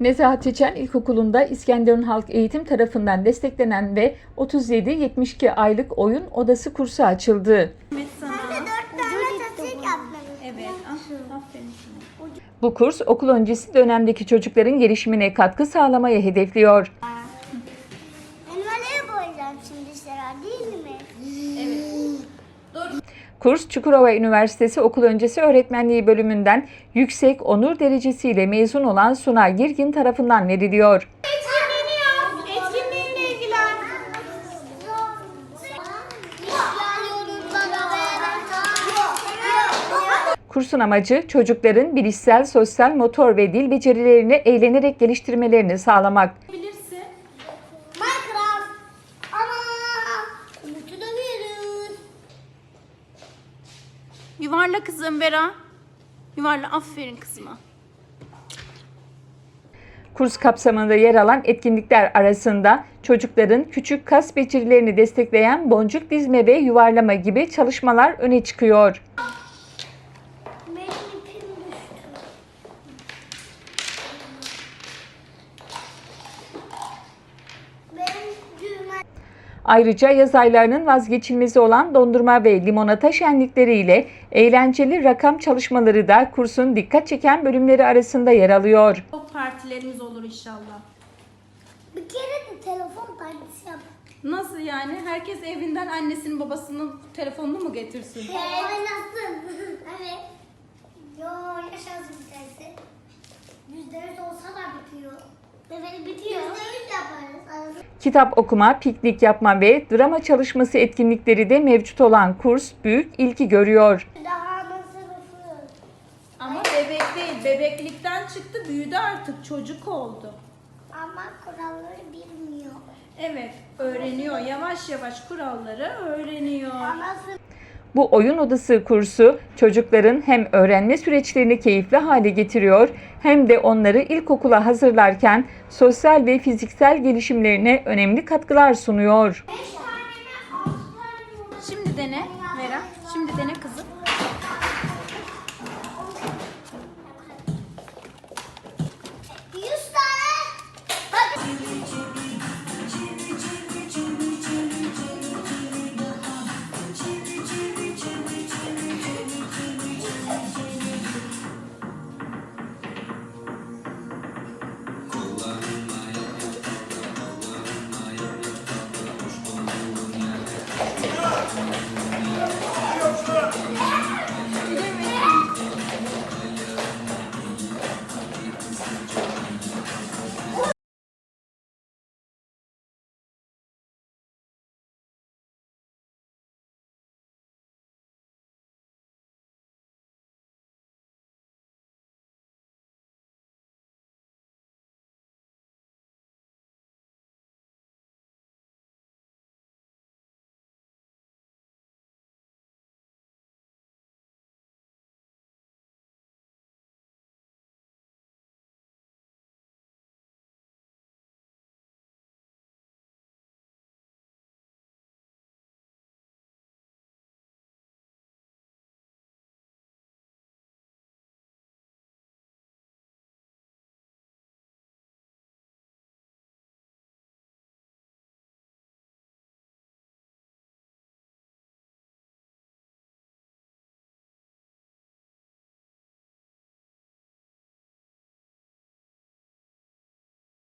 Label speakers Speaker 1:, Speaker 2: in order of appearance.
Speaker 1: Nezahat Çeçen İlkokulu'nda İskenderun Halk Eğitim tarafından desteklenen ve 37-72 aylık oyun odası kursu açıldı.
Speaker 2: Evet. Evet. Ah.
Speaker 1: Bu kurs okul öncesi dönemdeki çocukların gelişimine katkı sağlamaya hedefliyor.
Speaker 3: Elmaları boyayacağım şimdi sıra değil mi?
Speaker 1: Kurs Çukurova Üniversitesi Okul Öncesi Öğretmenliği bölümünden yüksek onur derecesiyle mezun olan Suna Girgin tarafından veriliyor. Kursun amacı çocukların bilişsel, sosyal, motor ve dil becerilerini eğlenerek geliştirmelerini sağlamak.
Speaker 2: Yuvarla kızım Vera. Yuvarla. Aferin kızıma.
Speaker 1: Kurs kapsamında yer alan etkinlikler arasında çocukların küçük kas becerilerini destekleyen boncuk dizme ve yuvarlama gibi çalışmalar öne çıkıyor. Ayrıca yaz aylarının vazgeçilmezi olan dondurma ve limonata şenlikleriyle eğlenceli rakam çalışmaları da kursun dikkat çeken bölümleri arasında yer alıyor.
Speaker 2: Çok partilerimiz olur inşallah.
Speaker 3: Bir kere de telefon partisi yap.
Speaker 2: Nasıl yani? Herkes evinden annesinin babasının telefonunu mu getirsin?
Speaker 3: Evet nasıl? evet. Yo yaşasın bir tanesi. Yüzde yüz olsa da bitiyor. Bitiyor.
Speaker 1: Kitap okuma, piknik yapma ve drama çalışması etkinlikleri de mevcut olan kurs büyük ilgi görüyor.
Speaker 3: Daha nasıl sınıfı?
Speaker 2: Ama bebek değil. Bebeklikten çıktı. Büyüdü artık. Çocuk oldu.
Speaker 3: Ama kuralları bilmiyor.
Speaker 2: Evet. Öğreniyor. Yavaş yavaş kuralları öğreniyor.
Speaker 3: Ama
Speaker 1: Bu oyun odası kursu çocukların hem öğrenme süreçlerini keyifli hale getiriyor hem de onları ilkokula hazırlarken sosyal ve fiziksel gelişimlerine önemli katkılar sunuyor.
Speaker 2: Şimdi dene Vera. Şimdi dene kızım.